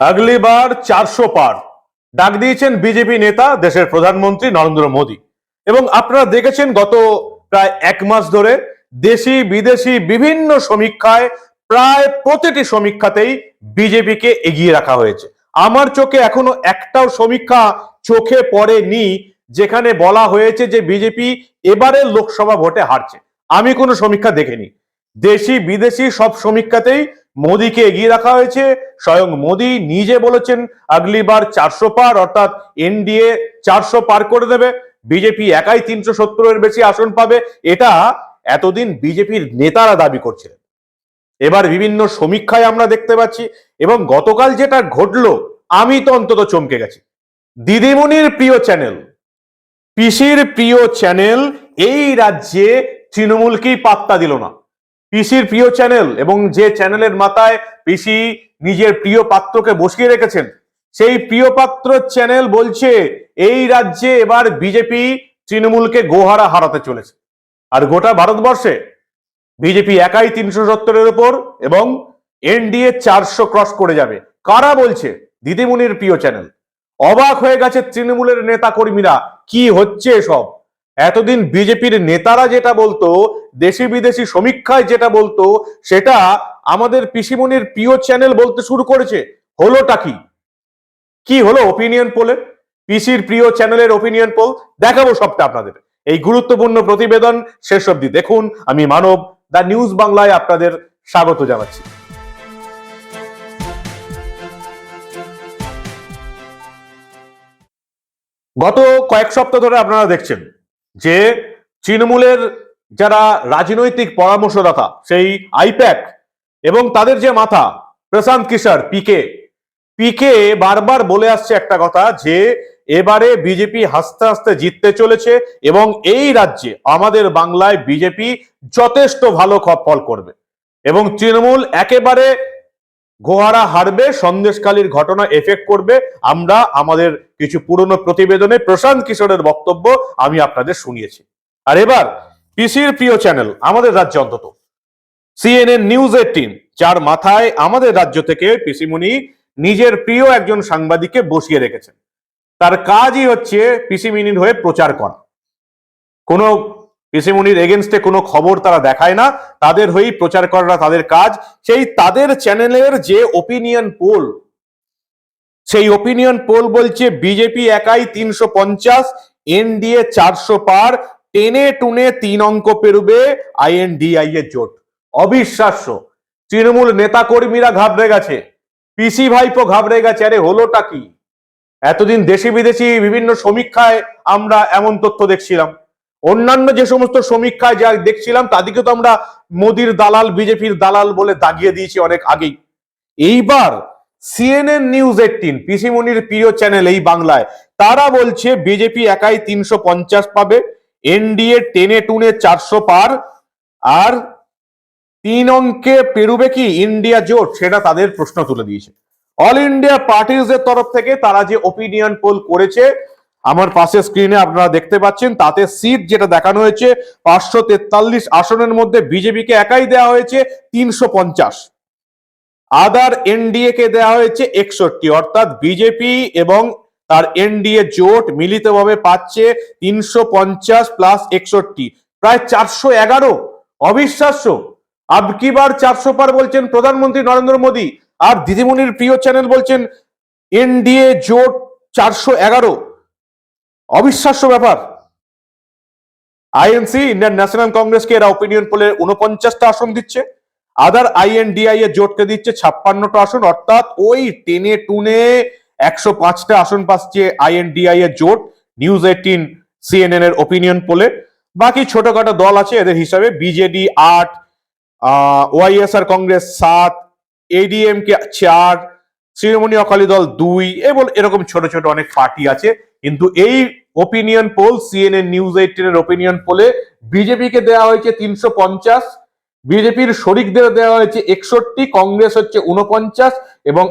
আগলি বার চারশো পার। ডাক দিয়েছেন বিজেপি নেতা, দেশের প্রধানমন্ত্রী নরেন্দ্র মোদী। এবং আপনারা দেখেছেন গত প্রায় এক মাস ধরে দেশি, বিদেশি বিভিন্ন সমীক্ষায় প্রায় প্রতিটি সমীক্ষাতেই বিজেপিকে এগিয়ে রাখা হয়েছে। আমার চোখে এখনও একটাও সমীক্ষা চোখে পড়েনি, যেখানে বলা হয়েছে যে বিজেপি এবারের লোকসভা ভোটে হারছে। আমি কোনো সমীক্ষা দেখিনি। দেশি, বিদেশি সব সমীক্ষাতেই মোদীকে এগিয়ে রাখা হয়েছে। স্বয়ং মোদী নিজে বলেছেন, আগলিবার চারশো পার, অর্থাৎ এনডিএ চারশো পার করে দেবে। বিজেপি একাই তিনশো সত্তরের বেশি আসন পাবে। এটা এতদিন বিজেপির নেতারা দাবি করছিলেন। এবার বিভিন্ন সমীক্ষায় আমরা দেখতে পাচ্ছি, এবং গতকাল যেটা ঘটলো, আমি তো অন্তত চমকে গেছি। দিদিমণির প্রিয় চ্যানেল, পিসির প্রিয় চ্যানেল, এই রাজ্যে তৃণমূলকেই পাত্তা দিল না। পিসির প্রিয় চ্যানেল এবং যে চ্যানেলের মাথায় পিসি নিজের প্রিয় পাত্রকে বসিয়ে রেখেছেন, সেই প্রিয় পাত্র চ্যানেল বলছে, এই রাজ্যে এবার বিজেপি তৃণমূলকে গোহারা হারাতে চলেছে। আর গোটা ভারতবর্ষে বিজেপি একাই তিনশো সত্তরের উপর এবং এনডিএ চারশো ক্রস করে যাবে। কারা বলছে? দিদিমণির প্রিয় চ্যানেল। অবাক হয়ে গেছে তৃণমূলের নেতা কর্মীরা কি হচ্ছে সব এতদিন বিজেপির নেতারা যেটা বলতো, দেশি বিদেশি সমীক্ষায় যেটা বলতো, সেটা আমাদের পিসিমনির প্রিয় চ্যানেল বলতে শুরু করেছে। হলোটা কি? কি হলো ওপিনিয়ন পোলে পিসির প্রিয় চ্যানেলের ওপিনিয়ন পোল দেখাবো সবটা আপনাদের। এই গুরুত্বপূর্ণ প্রতিবেদন শেষ অবধি দেখুন। আমি মানব দা নিউজ বাংলায় আপনাদের স্বাগত জানাচ্ছি। গত কয়েক সপ্তাহ ধরে আপনারা দেখছেন যে তৃণমূলের যারা রাজনৈতিক পরামর্শদাতা, সেই আইপ্যাক এবং তাদের যে মাথা, প্রশান্ত কিশোর, পিকে। পিকে বারবার বলে আসছে একটা কথা যে, এবারে বিজেপি হাসতে হাসতে জিততে চলেছে এবং এই রাজ্যে, আমাদের বাংলায় বিজেপি যথেষ্ট ভালো ফল করবে। এবং তৃণমূল একেবারে গোহারা হারবে সন্দেশকালীর ঘটনা এফেক্ট করবে। আমরা আমাদের কিছু পুরনো প্রতিবেদনে প্রশান্ত কিশোরের বক্তব্য আমি আপনাদের শুনিয়েছি। আর এবার পিসির প্রিয় চ্যানেল, আমাদের রাজ্যে অন্তত। সিএনএন নিউজ এইটিন, যার মাথায় আমাদের রাজ্য থেকে পিসিমুনি নিজের প্রিয় একজন সাংবাদিককে বসিয়ে রেখেছেন। তার কাজই হচ্ছে পিসিমিনির হয়ে প্রচার করা। কোনো পিসিমুনির এগেনস্টে কোনো খবর তারা দেখায় না। তাদের হয়েই প্রচার করা তাদের কাজ। সেই তাদের চ্যানেলের যে ওপিনিয়ন পোল সেই ওপিনিয়ন পোল বলছে, বিজেপি একাই তিনশো পঞ্চাশ, এনডিএ চারশো পার, টেনে টুনে তিন অঙ্ক পেরুবে আইএনডিআই এর জোট। অবিশ্বাস্য। তৃণমূল নেতা কর্মীরা ঘাবড়ে গেছে। পিসি ভাইপো ঘাবড়ে গেছে। আরে হলোটা কি? এতদিন দেশি বিদেশি বিভিন্ন সমীক্ষায় আমরা এমন তথ্য দেখছিলাম। অন্যান্য যে সমস্ত সমীক্ষায় যা দেখছিলাম, তাদেরকে তো আমরা মোদির দালাল, বিজেপির দালাল বলে দাগিয়ে দিয়েছি অনেক আগেই। এইবার সিএনএন নিউজ এইটিন পিসিমনির প্রিয় চ্যানেল এই বাংলায়, তারা বলছে বিজেপি একাই তিনশো পঞ্চাশ পাবে এনডিএ টেনে টুনে চারশো পার, আর তিন অঙ্কে পেরুবে কি ইন্ডিয়া জোট? সেটা তাদের প্রশ্ন তুলে দিয়েছে। অল ইন্ডিয়া পার্টিজ এর তরফ থেকে তারা যে ওপিনিয়ন পোল করেছে আমার পাশে স্ক্রিনে আপনারা দেখতে পাচ্ছেন, তাতে সিট যেটা দেখানো হয়েছে, পাঁচশো তেতাল্লিশ আসনের মধ্যে বিজেপিকে একাই দেওয়া হয়েছে, তিনশো পঞ্চাশ। আদার এনডিএ কে দেওয়া হয়েছে, একষট্টি। অর্থাৎ বিজেপি এবং তার এনডিএ জোট মিলিতভাবে পাচ্ছে, তিনশো পঞ্চাশ প্লাস একষট্টি। প্রায় চারশো এগারো। অবিশ্বাস্য। আবকিবার চারশো পার বলছেন প্রধানমন্ত্রী নরেন্দ্র মোদী? আর দিদিমণির প্রিয় চ্যানেল বলছেন এনডিএ জোট চারশো এগারো। অবিশ্বাস্য ব্যাপার। আইএনসি ইন্ডিয়ান ন্যাশনাল কংগ্রেসকে এরা ওপিনিয়ন পোলে উনপঞ্চাশটা আসন দিচ্ছে। আদার আইএনডিআই এর জোটকে দিচ্ছে ছাপ্পান্নটা আসন। অর্থাৎ ওই টেনে টুনে একশো পাঁচটা আসন পাচ্ছে আইএনডিআই এর জোট নিউজ এইটিন সিএনএন এর ওপিনিয়ন পোলে বাকি ছোটখাটো দল আছে এদের হিসাবে বিজেডি আট ওয়াইএসআর কংগ্রেস সাত এডিএম কে চার শিরোমণি অকালি দল দুই এবং এরকম ছোট ছোট অনেক পার্টি আছে। কিন্তু এই ওপিনিয়ন পোল সিএনএন নিউজ এইটিনের ওপিনিয়ন পোলে বিজেপিকে দেওয়া হয়েছে তিনশো পঞ্চাশ বিজেপির শরিকদের দেওয়া হয়েছে একষট্টি, কংগ্রেস হচ্ছে উনপঞ্চাশ এবং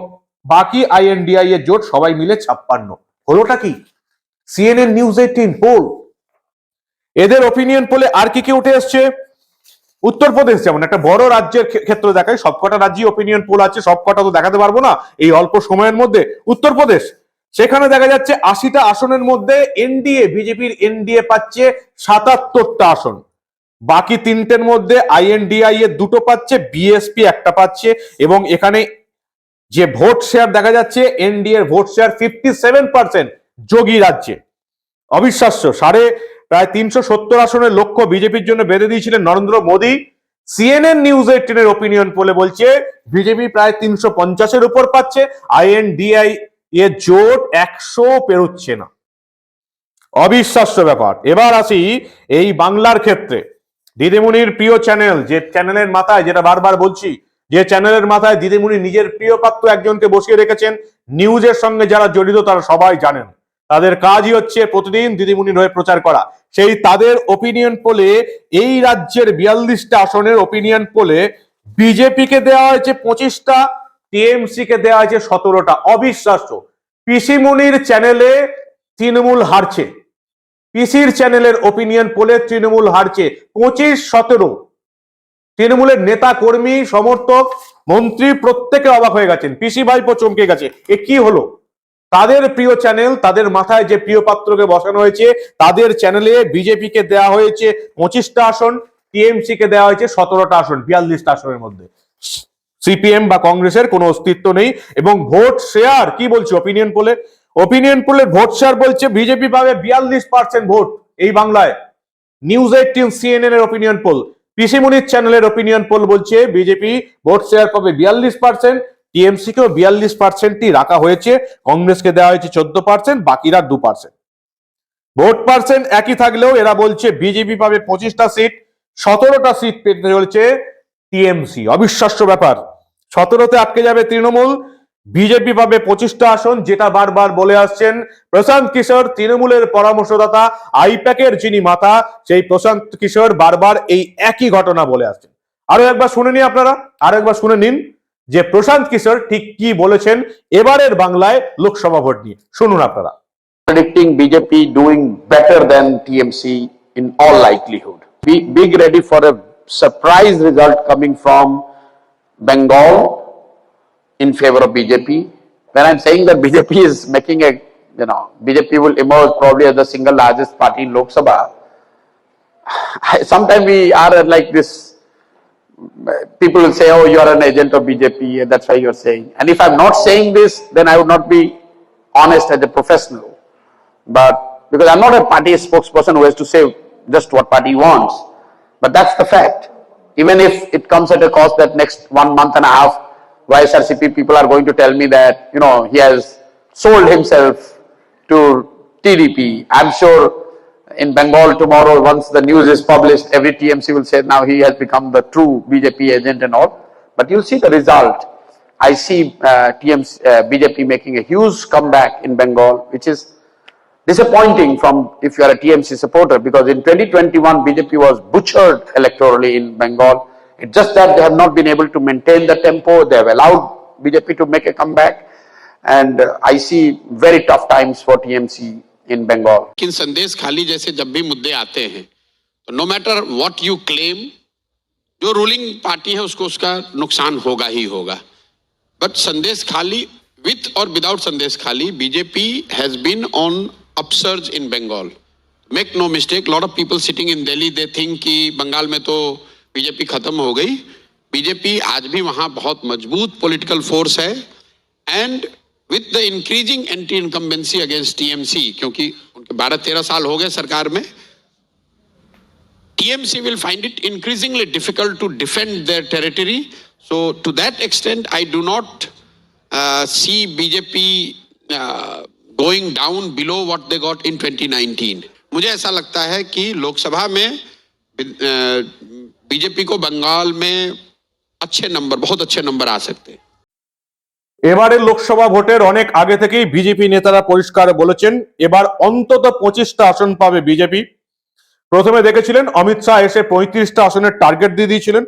বাকি আইএনডিআই এর জোট সবাই মিলে ছাপ্পান্ন। হলোটা কি? সিএনএন নিউজ এইটিন পোল এদের ওপিনিয়ন পোলে আর কি কি উঠে আসছে উত্তরপ্রদেশ যেমন একটা বড় রাজ্যের ক্ষে- ক্ষেত্রে দেখায়, সবকটা রাজ্যই ওপিনিয়ন পোল আছে, সবকটা তো দেখাতে পারব না। এই অল্প সময়ের মধ্যে উত্তরপ্রদেশ, সেখানে দেখা যাচ্ছে আশিটা আসনের মধ্যে এনডিএ বিজেপির এনডিএ পাচ্ছে সাতাত্তরটা আসন। বাকি তিনটের মধ্যে আইএনডিআই এর দুটো পাচ্ছে বিএসপি একটা পাচ্ছে, এবং এখানে যে ভোট শেয়ার দেখা যাচ্ছে NDA vote share fifty seven percent Yogi রাজ্যে। অবিশ্বাস্য, সাড়ে প্রায় তিনশো সত্তর আসনের লক্ষ্য বিজেপির জন্য বেঁধে দিয়েছিলেন নরেন্দ্র মোদী। সিএনএন নিউজ এইটিনের ওপিনিয়ন পোলে বলছে, বিজেপি প্রায় তিনশো পঞ্চাশের উপর পাচ্ছে, আইএনডিআই এর জোট একশো পেরোচ্ছে না। অবিশ্বাস্য ব্যাপার। এবার আসি এই বাংলার ক্ষেত্রে। দিদিমণির প্রিয় চ্যানেল যে চ্যানেলের মাথায়, যেটা বারবার বলছি, যে চ্যানেলের মাথায় দিদিমণি নিজের প্রিয় পাত্র একজনকে বসিয়ে রেখেছেন নিউজের সঙ্গে যারা জড়িত তারা সবাই জানেন। তাদের কাজই হচ্ছে প্রতিদিন দিদিমণির হয়ে প্রচার করা। সেই তাদের ওপিনিয়ন পোলে এই রাজ্যের বিয়াল্লিশটা আসনের ওপিনিয়ন পোলে বিজেপিকে দেওয়া হয়েছে পঁচিশটা টিএমসি কে দেওয়া হয়েছে সতেরোটা। অবিশ্বাস্য। পিসিমুনির চ্যানেলে তৃণমূল হারছে। পিসির চ্যানেলের ওপিনিয়ন পোলে তৃণমূল হারছে পঁচিশ সতেরো। তৃণমূলের নেতা, কর্মী, সমর্থক, মন্ত্রী প্রত্যেকে অবাক হয়ে গেছেন। পিসি ভাইপো চমকে গেছে। এ কি হলো? তাদের প্রিয় চ্যানেল তাদের মাথায় যে প্রিয় পাত্রকে বসানো হয়েছে, তাদের চ্যানেলে বিজেপিকে দেওয়া হয়েছে পঁচিশটা আসন টিএমসি কে দেওয়া হয়েছে সতেরোটা আসন, বিয়াল্লিশটা আসনের মধ্যে। সিপিএম বা কংগ্রেসের কোনো অস্তিত্ব নেই, এবং ভোট শেয়ার কি বলছে ওপিনিয়ন পোলে ওপিনিয়ন পোলে ভোট শেয়ার বলছে বিজেপি পাবে বিয়াল্লিশ পার্সেন্ট ভোট এই বাংলায়। নিউজ এইটিন সিএনএন এর ওপিনিয়ন পোল পিসিমুনির চ্যানেলের ওপিনিয়ন পোল বলছে বিজেপি ভোট শেয়ার পাবে বিয়াল্লিশ পার্সেন্ট টিএমসি কেও বিয়াল্লিশ পার্সেন্টই রাখা হয়েছে, কংগ্রেসকে দেওয়া হয়েছে চোদ্দ পার্সেন্ট বাকিরা দু পার্সেন্ট ভোট পার্সেন্ট একই থাকলেও এরা বলছে বিজেপি পাবে পঁচিশটা সিট, সতেরোটা সিট পেতে চলছে টিএমসি। অবিশ্বাস্য ব্যাপার। সতেরোতে আটকে যাবে তৃণমূল, বিজেপি পাবে পঁচিশটা আসন, যেটা বারবার বলে আসছেন প্রশান্ত কিশোর, তৃণমূলের পরামর্শদাতা, আইপ্যাকের যিনি মাথা, সেই প্রশান্ত কিশোর বারবার এই একই ঘটনা বলে আসছেন। আরও একবার শুনে নিন আপনারা, আরও একবার শুনে নিন। যে প্রশান্ত কিশোর ঠিক কি বলেছেন এবারের বাংলায় লোকসভা ভোট নিয়ে শুনুন আপনারা predicting BJP doing better than TMC in all likelihood. Be big ready for a surprise result coming from Bengal in favor of BJP. When I'm saying that BJP is making a, you know, BJP will emerge probably as the single largest party in Lok Sabha. Sometimes we are like this people will say, oh, you are an agent of BJP, and that's why you're saying. And if I'm not saying this, then I would not be honest as a professional. But because I'm not a party spokesperson who has to say just what party wants. But that's the fact. Even if it comes at a cost that next one month and a half, YSRCP people are going to tell me that, you know, he has sold himself to TDP. I'm sure in Bengal tomorrow, once the news is published, every TMC will say now he has become the true BJP agent and all. But you'll see the result. I see uh, TMC, uh, BJP making a huge comeback in Bengal, which is disappointing from if you are a TMC supporter because in 2021 BJP was butchered electorally in Bengal. It's just that they have not been able to maintain the tempo. They have allowed BJP to make a comeback, and uh, I see very tough times for TMC in Bengal. लेकिन संदेश खाली जैसे जब भी मुद्दे आते हैं तो no matter what you claim जो रूलिंग पार्टी है उसको उसका नुकसान होगा ही होगा। बट संदेश खाली विथ और without Sandeshkhali BJP has been on upsurge in Bengal make no mistake lot of people sitting in Delhi they think कि बंगाल में तो बीजेपी खत्म हो गई। बीजेपी आज भी वहाँ बहुत मज़बूत पॉलिटिकल फोर्स है। And with the increasing anti incumbency against TMC क्योंकि उनके बारह तेरह साल हो गए सरकार में TMC will find it increasingly difficult to defend their territory. So, to that extent, I do not uh, see BJP uh, going down below what they got in 2019. मुझे ऐसा लगता है कि लोकसभा में बीजेपी को बंगाल में अच्छे नंबर बहुत अच्छे नंबर आ सकते हैं এবারের লোকসভা ভোটের অনেক আগে থেকেই বিজেপি নেতারা পরিষ্কার বলেছেন, এবার অন্তত পঁচিশটা আসন পাবে বিজেপি। প্রথমে দেখেছিলেন, অমিত শাহ এসে পঁয়ত্রিশটা আসনের টার্গেট দিয়ে দিয়েছিলেন।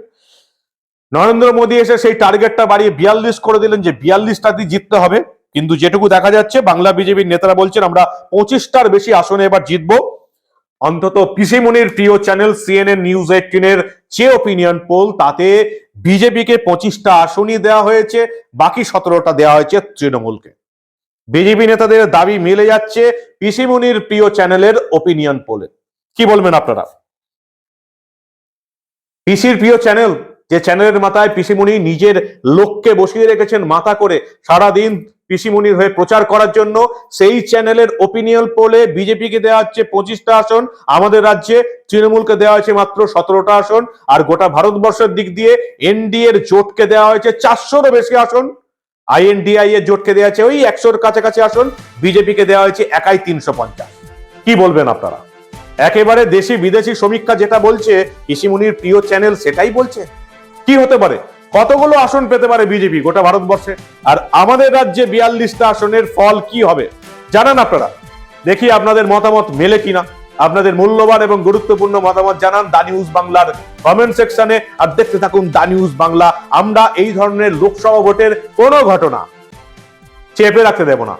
নরেন্দ্র মোদী এসে সেই টার্গেটটা বাড়িয়ে বিয়াল্লিশ করে দিলেন যে বিয়াল্লিশটা দিয়ে জিততে হবে। কিন্তু যেটুকু দেখা যাচ্ছে, বাংলা বিজেপির নেতারা বলছেন, আমরা পঁচিশটার বেশি আসনে এবার জিতবো। অন্তত পিসিমনির প্রিয় চ্যানেল সিএনএন নিউজ এইটিনের যে ওপিনিয়ন পোল তাতে বিজেপিকে পঁচিশটা আসনই দেওয়া হয়েছে, বাকি সতেরোটা দেওয়া হয়েছে তৃণমূলকে। বিজেপি নেতাদের দাবি মিলে যাচ্ছে পিসিমনির প্রিয় চ্যানেলের ওপিনিয়ন পোলে কি বলবেন আপনারা? পিসির প্রিয় চ্যানেল, যে চ্যানেলের মাথায় পিসিমণি নিজের লোককে বসিয়ে রেখেছেন মাথা করে, সারাদিন পিসিমণির হয়ে প্রচার করার জন্য সেই চ্যানেলের ওপিনিয়ন পোলে বিজেপিকে দেওয়া হচ্ছে পঁচিশটা আসন, আমাদের রাজ্যে তৃণমূলকে দেওয়া হয়েছে মাত্র সতেরোটা আসন, আর গোটা ভারতবর্ষের দিক দিয়ে এনডিএ এর জোটকে দেওয়া হয়েছে চারশোরও বেশি আসন। আইএনডিআই এর জোটকে দেওয়া হয়েছে ওই একশোর কাছাকাছি আসন, বিজেপিকে দেওয়া হয়েছে একাই তিনশো পঞ্চাশ। কি বলবেন আপনারা? একেবারে দেশি বিদেশি সমীক্ষা যেটা বলছে কৃষিমুনির প্রিয় চ্যানেল সেটাই বলছে? কি হতে পারে? কতগুলো আসন পেতে পারে বিজেপি গোটা ভারতবর্ষে? আর আমাদের রাজ্যে বিয়াল্লিশটা আসনের ফল কি হবে? জানান আপনারা। দেখি আপনাদের মতামত মেলে কিনা। আপনাদের মূল্যবান এবং গুরুত্বপূর্ণ মতামত জানান দা নিউজ বাংলার কমেন্ট সেকশনে আর দেখতে থাকুন দা নিউজ বাংলা। আমরা এই ধরনের লোকসভা ভোটের কোনো ঘটনা চেপে রাখতে দেব না।